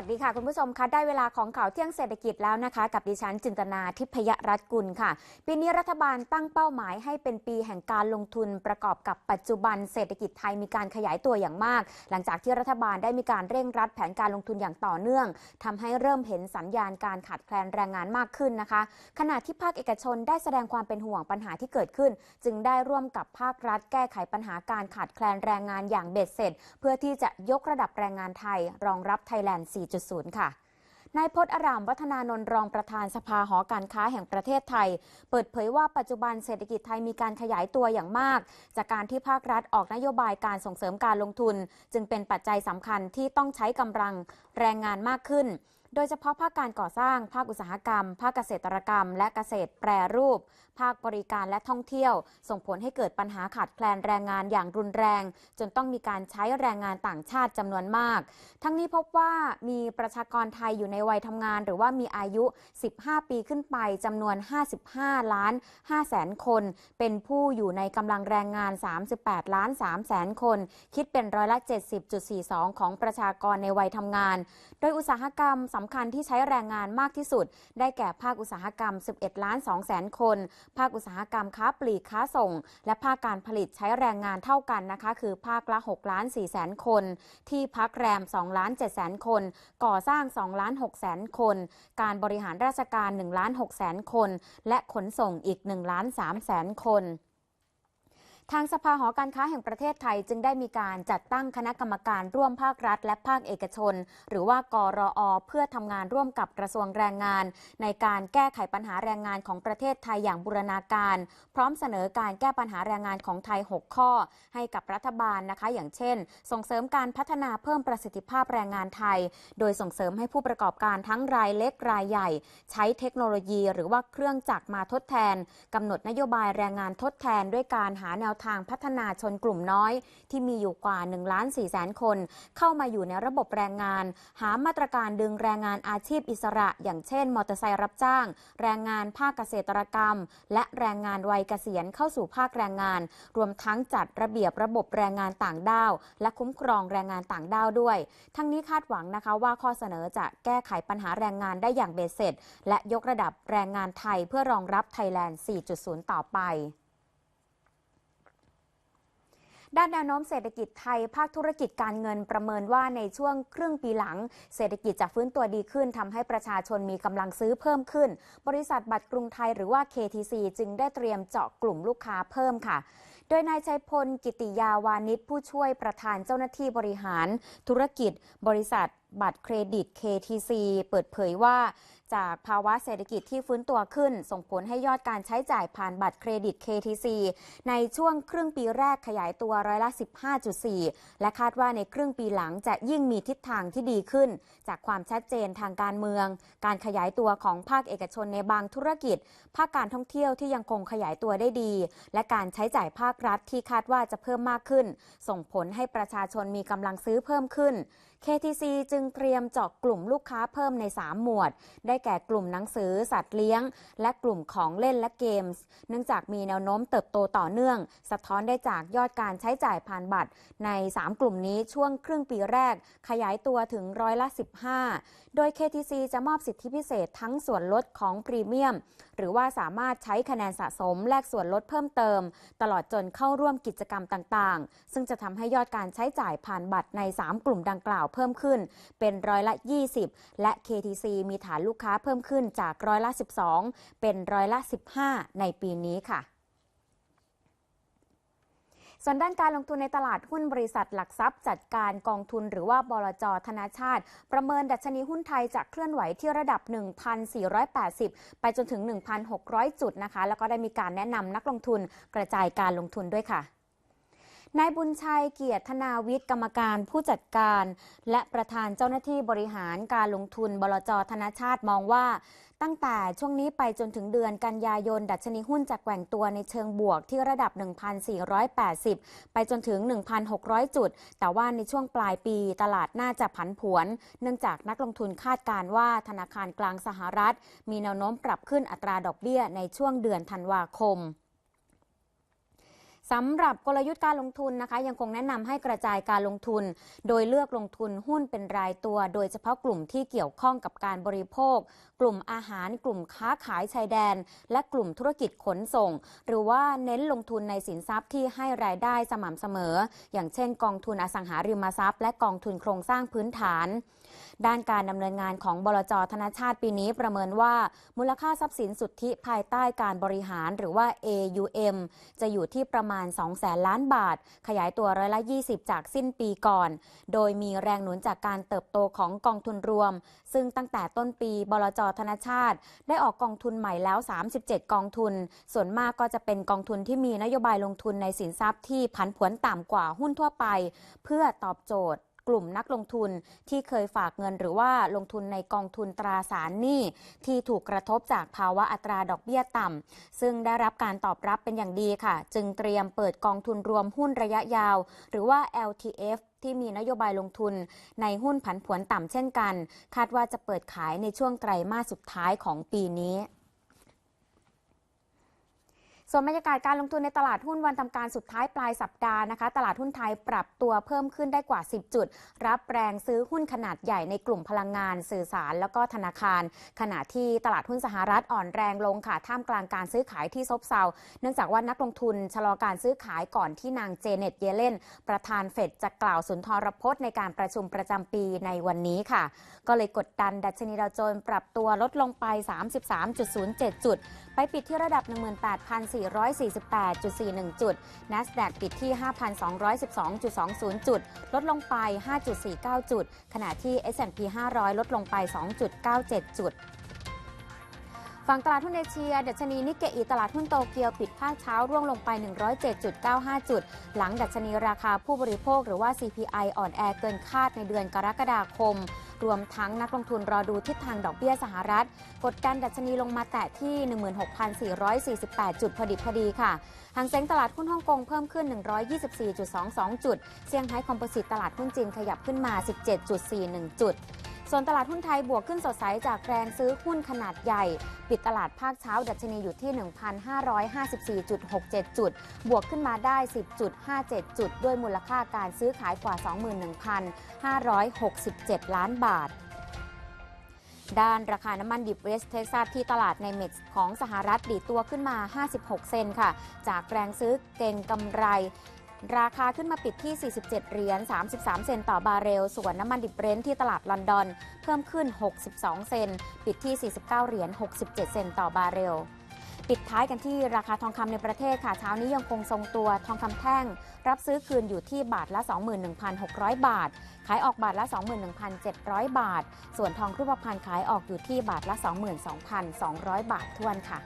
วัสดีค่ะ คุณผู้ชมคะได้เวลาของข่าวเที่ยงเศรษฐกิจแล้วนะคะ กับดิฉันจินตนาทิพยรัตน์กุลค่ะ ปีนี้รัฐบาลตั้งเป้าหมายให้เป็นปีแห่งการลงทุนประกอบกับปัจจุบันเศรษฐกิจไทยมีการขยายตัวอย่างมาก หลังจากที่รัฐบาลได้มีการเร่งรัดแผนการลงทุนอย่างต่อเนื่องทำให้เริ่มเห็นสัญญาณการขาดแคลนแรงงานมากขึ้นนะคะ ขณะที่ภาคเอกชนได้แสดงความเป็นห่วงปัญหาที่เกิดขึ้น จึงได้ร่วมกับภาครัฐ แก้ไขปัญหาการขาดแคลนแรงงานอย่างเบ็ดเสร็จ เพื่อที่จะยกระดับแรงงานไทย รองรับไทยแลนด์4.0 ค่ะนายพจน์อารามวัฒนานนท์รองประธานสภาหอการค้าแห่งประเทศไทย เปิดเผยว่าปัจจุบันเศรษฐกิจไทยมีการขยายตัวอย่างมาก จากการที่ภาครัฐออกนโยบายการส่งเสริมการลงทุน จึงเป็นปัจจัยสำคัญที่ต้องใช้กำลังแรงงานมากขึ้น โดยเฉพาะภาคการก่อสร้าง ภาคอุตสาหกรรม ภาคเกษตรกรรม และเกษตรแปรรูป ภาคบริการและท่องเที่ยว ส่งผลให้เกิดปัญหาขาดแคลนแรงงานอย่างรุนแรง จนต้องมีการใช้แรงงานต่างชาติจำนวนมาก ทั้งนี้พบว่ามีประชากรไทยอยู่ในวัยทำงาน หรือว่ามีอายุ 15 ปีขึ้นไปจำนวน 55 ล้าน5แสนคน เป็นผู้อยู่ในกำลังแรงงาน 38 ล้าน3แสนคน คิดเป็นร้อยละ 70.42 ของประชากรในวัยทำงาน โดยอุตสาหกรรมสำคัญที่ใช้แรงงานมากที่สุด ได้แก่ภาคอุตสาหกรรม 11 ล้าน2แสนคน ภาคอุตสาหกรรมค้าปลีกค้าส่ง และภาคการผลิตใช้แรงงานเท่ากันนะคะ คือภาคละ 6 ล้าน4แสนคน ที่พักแรม 2 ล้าน7แสนคน ก่อสร้าง 2 ล้าน6แสนคน การบริหารราชการ 1 ล้าน6แสนคน และขนส่งอีก 1 ล้าน3แสนคน ทางสภาหอการค้าแห่งประเทศไทยจึงได้มีการจัดตั้งคณะกรรมการร่วมภาครัฐ และภาคเอกชน หรือว่ากรออเพื่อทำงานร่วมกับกระทรวงแรงงาน ในการแก้ไขปัญหาแรงงานของประเทศไทยอย่างบูรณาการ พร้อมเสนอการแก้ปัญหาแรงงานของไทย 6 ข้อ ให้กับรัฐบาลนะคะ อย่างเช่น ส่งเสริมการพัฒนาเพิ่มประสิทธิภาพแรงงานไทย โดยส่งเสริมให้ผู้ประกอบการทั้งรายเล็กรายใหญ่ ใช้เทคโนโลยี หรือว่าเครื่องจักรมาทดแทนกำหนดนโยบายแรงงานทดแทนด้วยการหาแนวทางพัฒนาชนกลุ่มน้อย ที่มีอยู่กว่า1ล้าน4แสนคน เข้ามาอยู่ในระบบแรงงาน หามาตรการดึงแรงงานอาชีพอิสระ อย่างเช่น มอเตอร์ไซค์รับจ้าง แรงงานภาคเกษตรกรรม และแรงงานวัยเกษียณเข้าสู่ภาคแรงงาน รวมทั้งจัดระเบียบระบบแรงงานต่างด้าว และคุ้มครองแรงงานต่างด้าวด้วย ทั้งนี้คาดหวังนะคะว่าข้อเสนอจะแก้ไขปัญหาแรงงานได้อย่างเบ็ดเสร็จ และยกระดับแรงงานไทยเพื่อรองรับไทยแลนด์ 4.0 ต่อไป ด้านแนวโน้มเศรษฐกิจไทยภาคธุรกิจการเงินประเมินว่าในช่วงครึ่งปีหลัง เศรษฐกิจจะฟื้นตัวดีขึ้นทำให้ประชาชนมีกำลังซื้อเพิ่มขึ้น บริษัทบัตรกรุงไทยหรือว่า KTC จึงได้เตรียมเจาะกลุ่มลูกค้าเพิ่มค่ะ โดยนายชัยพลกิติยาวานิชผู้ช่วยประธานเจ้าหน้าที่บริหาร ธุรกิจ บริษัท บัตรเครดิต KTC เปิดเผยว่า จากภาวะเศรษฐกิจที่ฟื้นตัวขึ้น ส่งผลให้ยอดการใช้จ่ายผ่านบัตรเครดิต KTC ในช่วงครึ่งปีแรกขยายตัวร้อยละ 15.4 และคาดว่าในครึ่งปีหลังจะยิ่งมีทิศทางที่ดีขึ้น จากความชัดเจนทางการเมือง การขยายตัวของภาคเอกชนในบางธุรกิจ ภาคการท่องเที่ยวที่ยังคงขยายตัวได้ดี และการใช้จ่ายภาครัฐที่คาดว่าจะเพิ่มมากขึ้น ส่งผลให้ประชาชนมีกำลังซื้อเพิ่มขึ้น KTC จึงเตรียมเจาะกลุ่มลูกค้าเพิ่มใน 3 หมวด ได้แก่กลุ่มหนังสือสัตว์เลี้ยง และกลุ่มของเล่นและเกมส์เนื่องจากมีแนวโน้มเติบโตต่อเนื่อง สะท้อนได้จากยอดการใช้จ่ายผ่านบัตร ใน 3 กลุ่มนี้ช่วงครึ่งปีแรก ขยายตัวถึงร้อยละ 15 โดย KTC จะมอบสิทธิพิเศษทั้งส่วนลดของพรีเมียม หรือว่าสามารถใช้คะแนนสะสมแลกส่วนลดเพิ่มเติม ตลอดจนเข้าร่วมกิจกรรมต่าง ๆ ซึ่งจะทำให้ยอดการใช้จ่ายผ่านบัตรใน 3 กลุ่มดังกล่าวเพิ่มขึ้นเป็นร้อยละ 20 และ KTC มีฐานลูกค้าเพิ่มขึ้นจากร้อยละ 12 เป็นร้อยละ 15 ในปีนี้ค่ะส่วนด้านการลงทุนในตลาดหุ้นบริษัทหลักทรัพย์จัดการกองทุนหรือว่าบลจธนาชาติ ประเมินดัชนีหุ้นไทยจะเคลื่อนไหวที่ระดับ 1,480 ไปจนถึง 1,600 จุดนะคะ แล้วก็ได้มีการแนะนำนักลงทุนกระจายการลงทุนด้วยค่ะ นายบุญชัยเกียรติธนาวิทย์กรรมการผู้จัดการ และประธานเจ้าหน้าที่บริหารการลงทุนบลจธนาชาติมองว่า ตั้งแต่ช่วงนี้ไปจนถึงเดือนกันยายน ดัชนีหุ้นจะแกว่งตัวในเชิงบวกที่ระดับ 1,480 ไปจนถึง 1,600 จุด แต่ว่าในช่วงปลายปีตลาดน่าจะผันผวน เนื่องจากนักลงทุนคาดการณ์ว่าธนาคารกลางสหรัฐ มีแนวโน้มปรับขึ้นอัตราดอกเบี้ยในช่วงเดือนธันวาคม สำหรับกลยุทธ์การลงทุนนะคะ ยังคงแนะนำให้กระจายการลงทุน โดยเลือกลงทุนหุ้นเป็นรายตัว โดยเฉพาะกลุ่มที่เกี่ยวข้องกับการบริโภค กลุ่มอาหาร กลุ่มค้าขายชายแดน และกลุ่มธุรกิจขนส่ง หรือว่าเน้นลงทุนในสินทรัพย์ที่ให้รายได้สม่ำเสมอ อย่างเช่น กองทุนอสังหาริมทรัพย์ และกองทุนโครงสร้างพื้นฐาน ด้านการดำเนินงานของบลจธนาชาติปีนี้ประเมินว่า มูลค่าทรัพย์สินสุทธิภายใต้การบริหารหรือว่า AUM จะอยู่ที่ประมาณ 2 แสนล้านบาท ขยายตัวร้อยละ 20 จากสิ้นปีก่อน โดยมีแรงหนุนจากการเติบโตของกองทุนรวม ซึ่งตั้งแต่ต้นปีบลจธนาชาติ ได้ออกกองทุนใหม่แล้ว 37 กองทุน ส่วนมากก็จะเป็นกองทุนที่มีนโยบายลงทุนในสินทรัพย์ที่ผันผวนต่ำกว่าหุ้นทั่วไป เพื่อตอบโจทย์ กลุ่มนักลงทุนที่เคยฝากเงินหรือว่าลงทุนในกองทุนตราสารหนี้ที่ถูกกระทบจากภาวะอัตราดอกเบี้ยต่ำ ซึ่งได้รับการตอบรับเป็นอย่างดีค่ะ จึงเตรียมเปิดกองทุนรวมหุ้นระยะยาว หรือว่า LTF ที่มีนโยบายลงทุนในหุ้นผันผวนต่ำเช่นกัน คาดว่าจะเปิดขายในช่วงไตรมาสสุดท้ายของปีนี้ ส่วนบรรยากาศการลงทุนในตลาดหุ้นวันทำการสุดท้ายปลายสัปดาห์นะคะ ตลาดหุ้นไทยปรับตัวเพิ่มขึ้นได้กว่า 10 จุด รับแรงซื้อหุ้นขนาดใหญ่ในกลุ่มพลังงาน สื่อสาร แล้วก็ธนาคาร ขณะที่ตลาดหุ้นสหรัฐอ่อนแรงลงค่ะ ท่ามกลางการซื้อขายที่ซบเซา เนื่องจากว่านักลงทุนชะลอการซื้อขายก่อนที่นางเจเน็ตเยเลนประธานเฟดจะกล่าวสุนทรพจน์ในการประชุมประจำปีในวันนี้ค่ะ ก็เลยกดดันดัชนีดาวโจนส์ปรับตัวลดลงไป 33.07 จุด ไปปิดที่ระดับ448.41 จุด NASDAQ ปิดที่ 5,212.20 จุด ลดลงไป 5.49 จุด ขณะที่ S&P 500 ลดลงไป 2.97 จุดฝั่งตลาดหุ้นเอเชียดัชนีนิกเกอีตลาดหุ้นโตเกียวปิดภาคเช้าร่วงลงไป 107.95 จุด หลังดัชนีราคาผู้บริโภคหรือว่า CPI อ่อนแอเกินคาดในเดือนกรกฎาคม รวมทั้งนักลงทุนรอดูทิศทางดอกเบี้ยสหรัฐ กดดันดัชนีลงมาแตะที่ 16,448 จุดพอดิบพอดีค่ะหางเซ็งตลาดหุ้นฮ่องกงเพิ่มขึ้น 124.22 จุด เซี่ยงไฮ้คอมโพสิตตลาดหุ้นจีนขยับขึ้นมา 17.41 จุด ส่วนตลาดหุ้นไทยบวกขึ้นสดใสจากแรงซื้อหุ้นขนาดใหญ่ ปิดตลาดภาคเช้าดัชนีอยู่ที่ 1,554.67 จุด บวกขึ้นมาได้ 10.57 จุด ด้วยมูลค่าการซื้อขายกว่า 21,567 ล้านบาทด้านราคาน้ำมันดิบเวสเท็กซัสที่ตลาดในเม็กซ์ของสหรัฐดีตัวขึ้นมา 56 เซนค่ะ จากแรงซื้อเก่งกำไร ราคาขึ้นมาปิดที่ 47 เหรียญ 33 เซนต์ต่อบาร์เรล ส่วนน้ำมันดิบเบรนท์ที่ตลาดลอนดอน เพิ่มขึ้น 62 เซนต์ปิดที่ 49 เหรียญ 67 เซนต่อบาร์เรล ปิดท้ายกันที่ราคาทองคำในประเทศค่ะ เช้านี้ยังคงทรงตัวทองคำแท่ง รับซื้อคืนอยู่ที่บาทละ 21,600 บาท ขายออกบาทละ 21,700 บาท ส่วนทองรูปพรรณขายออกอยู่ที่บาทละ 22,200 บาททวนค่ะ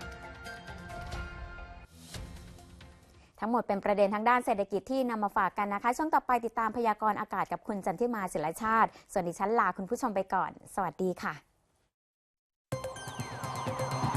ทั้งหมดเป็นประเด็นทางด้านเศรษฐกิจที่นำมาฝากกันนะคะ ช่วงต่อไปติดตามพยากรณ์อากาศกับคุณจันทิมาศิลชาติ ส่วนดิฉันลาคุณผู้ชมไปก่อน สวัสดีค่ะ